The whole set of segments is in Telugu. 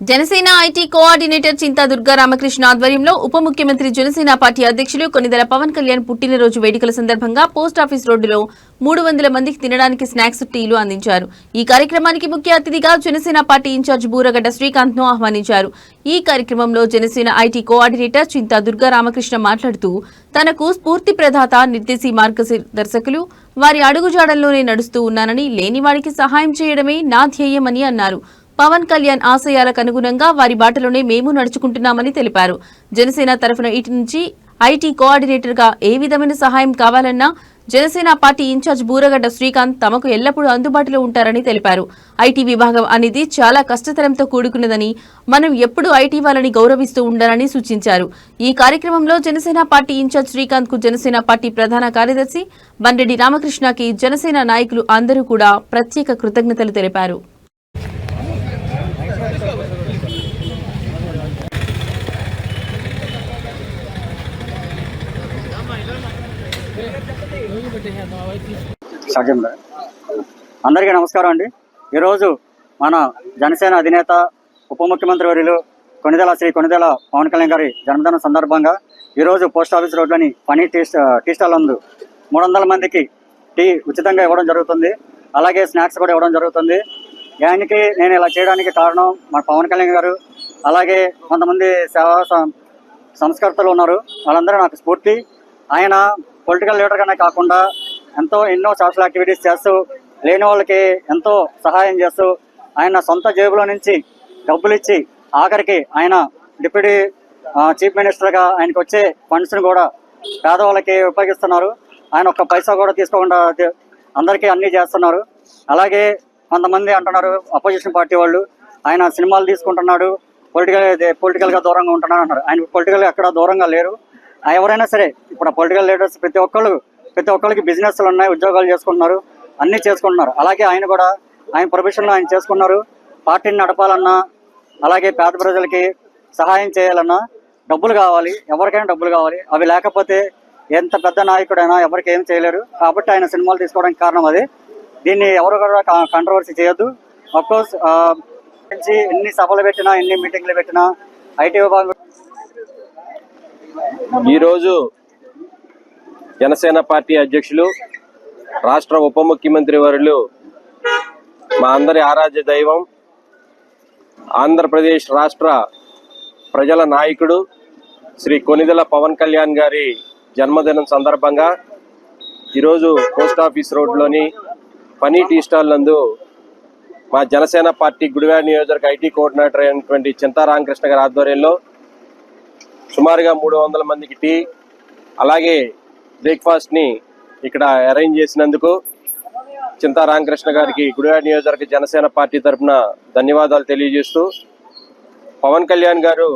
జనసేన ఐటీ కోఆర్డినేటర్ చింతా దుర్గా రామకృష్ణ ఆధ్వర్యంలో ఉప ముఖ్యమంత్రి జనసేన పార్టీ అధ్యక్షులు కొనిదెల పవన్ కళ్యాణ్ పుట్టినరోజు వేడుకల సందర్భంగా పోస్ట్ ఆఫీస్ రోడ్డులో మూడు వందల మందికి తినడానికి స్నాక్స్ టీలు అందించారు. ఈ కార్యక్రమానికి ముఖ్య అతిథిగా జనసేన పార్టీ ఇన్ఛార్జ్ బూరగడ్డ శ్రీకాంత్ను ఆహ్వానించారు. ఈ కార్యక్రమంలో జనసేన ఐటీ కోఆర్డినేటర్ చింతా దుర్గా రామకృష్ణ మాట్లాడుతూ తనకు స్ఫూర్తి ప్రదాత నిర్దేశీ మార్గదర్శకులు వారి అడుగుజాడల్లోనే నడుస్తూ ఉన్నానని లేనివాడికి సహాయం చేయడమే నా ధ్యేయమని అన్నారు. పవన్ కళ్యాణ్ ఆశయాలకు అనుగుణంగా వారి బాటలోనే మేము నడుచుకుంటున్నామని తెలిపారు. జనసేన తరఫున ఇటు నుంచి ఐటీ కోఆర్డినేటర్గా ఏ విధమైన సహాయం కావాలన్నా Janasena party in charge Buragadda Srikanth తమకు ఎల్లప్పుడూ అందుబాటులో ఉంటారని తెలిపారు. ఐటీ విభాగం అనేది చాలా కష్టతరంతో కూడుకున్నదని మనం ఎప్పుడూ ఐటీ వాళ్ళని గౌరవిస్తూ ఉండాలని సూచించారు. ఈ కార్యక్రమంలో జనసేన పార్టీ ఇన్ఛార్జ్ శ్రీకాంత్కు జనసేన పార్టీ ప్రధాన కార్యదర్శి బండెడి రామకృష్ణకి జనసేన నాయకులు అందరూ కూడా ప్రత్యేక కృతజ్ఞతలు తెలిపారు. అందరికీ నమస్కారం అండి. ఈరోజు మన జనసేన అధినేత ఉప ముఖ్యమంత్రి వర్యులు కొనిదెల శ్రీ కొనిదెల పవన్ కళ్యాణ్ గారి జన్మదిన సందర్భంగా ఈరోజు పోస్ట్ ఆఫీస్ రోడ్లోని పని టీ టీ స్టాల్ నందు మూడు వందల మందికి టీ ఉచితంగా ఇవ్వడం జరుగుతుంది. అలాగే స్నాక్స్ కూడా ఇవ్వడం జరుగుతుంది. ఆయనకి నేను ఇలా చేయడానికి కారణం మన పవన్ కళ్యాణ్ గారు అలాగే కొంతమంది సేవా సం- సంస్కర్తలు ఉన్నారు. వాళ్ళందరూ నాకు స్ఫూర్తి. ఆయన పొలిటికల్ లీడర్గానే కాకుండా ఎంతో ఎన్నో సోషల్ యాక్టివిటీస్ చేస్తూ లేని వాళ్ళకి ఎంతో సహాయం చేస్తూ ఆయన సొంత జేబులో నుంచి డబ్బులు ఇచ్చి ఆఖరికి ఆయన డిప్యూటీ చీఫ్ మినిస్టర్గా ఆయనకు వచ్చే ఫండ్స్ని కూడా పేదవాళ్ళకి ఉపయోగిస్తున్నారు. ఆయన ఒక్క పైసా కూడా తీసుకోకుండా అందరికీ అన్నీ చేస్తున్నారు. అలాగే కొంతమంది అంటున్నారు అపోజిషన్ పార్టీ వాళ్ళు ఆయన సినిమాలు తీసుకుంటున్నాడు పొలిటికల్ పొలిటికల్గా దూరంగా ఉంటున్నాడు అంటారు ఆయన పొలిటికల్ ఎక్కడ దూరంగా లేరు. ఎవరైనా సరే ఇప్పుడు పొలిటికల్ లీడర్స్ ప్రతి ఒక్కళ్ళు ప్రతి ఒక్కరికి బిజినెస్లు ఉన్నాయి ఉద్యోగాలు చేసుకుంటున్నారు అన్నీ చేసుకుంటున్నారు. అలాగే ఆయన కూడా ఆయన ప్రొఫెషన్లో ఆయన చేసుకున్నారు. పార్టీని నడపాలన్నా అలాగే పేద ప్రజలకి సహాయం చేయాలన్నా డబ్బులు కావాలి ఎవరికైనా డబ్బులు కావాలి. అవి లేకపోతే ఎంత పెద్ద నాయకుడైనా ఎవరికి ఏం చేయలేరు. కాబట్టి ఆయన సినిమాలు తీసుకోవడానికి కారణం అది. దీన్ని ఎవరు కూడా కాంట్రవర్సీ చేయొద్దు. అఫ్కోర్స్ ఎన్ని సభలు పెట్టినా ఎన్ని మీటింగ్లు పెట్టినా ఐటీ విభాగం ఈరోజు జనసేన పార్టీ అధ్యక్షులు రాష్ట్ర ఉప ముఖ్యమంత్రి వర్యులు మా అందరి ఆరాధ్య దైవం ఆంధ్రప్రదేశ్ రాష్ట్ర ప్రజల నాయకుడు శ్రీ కొనిదెల పవన్ కళ్యాణ్ గారి జన్మదినం సందర్భంగా ఈరోజు పోస్ట్ ఆఫీస్ రోడ్లోని పని టీ స్టాల్ నందు మా జనసేన పార్టీ గుడివాడ నియోజకవర్గ ఐటీ కోఆర్డినేటర్ అయినటువంటి చింతా రామకృష్ణ గారి ఆధ్వర్యంలో సుమారుగా మూడు వందల మందికి టీ అలాగే బ్రేక్ఫాస్ట్ని ఇక్కడ అరేంజ్ చేసినందుకు చింతా రామకృష్ణ గారికి గుడివాడ నియోజకవర్గ జనసేన పార్టీ తరఫున ధన్యవాదాలు తెలియజేస్తూ పవన్ కళ్యాణ్ గారు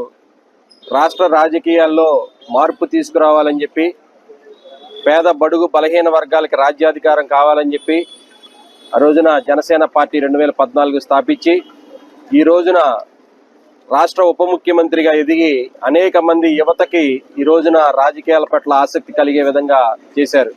రాష్ట్ర రాజకీయాల్లో మార్పు తీసుకురావాలని చెప్పి పేద బడుగు బలహీన వర్గాలకి రాజ్యాధికారం కావాలని చెప్పి ఆ రోజున జనసేన పార్టీ రెండు వేల పద్నాలుగు స్థాపించి ఈ రోజున రాష్ట్ర ఉప ముఖ్యమంత్రిగా ఎదిగి అనేక మంది యువతకి ఈ రోజున రాజకీయాల పట్ల ఆసక్తి కలిగే విధంగా చేశారు.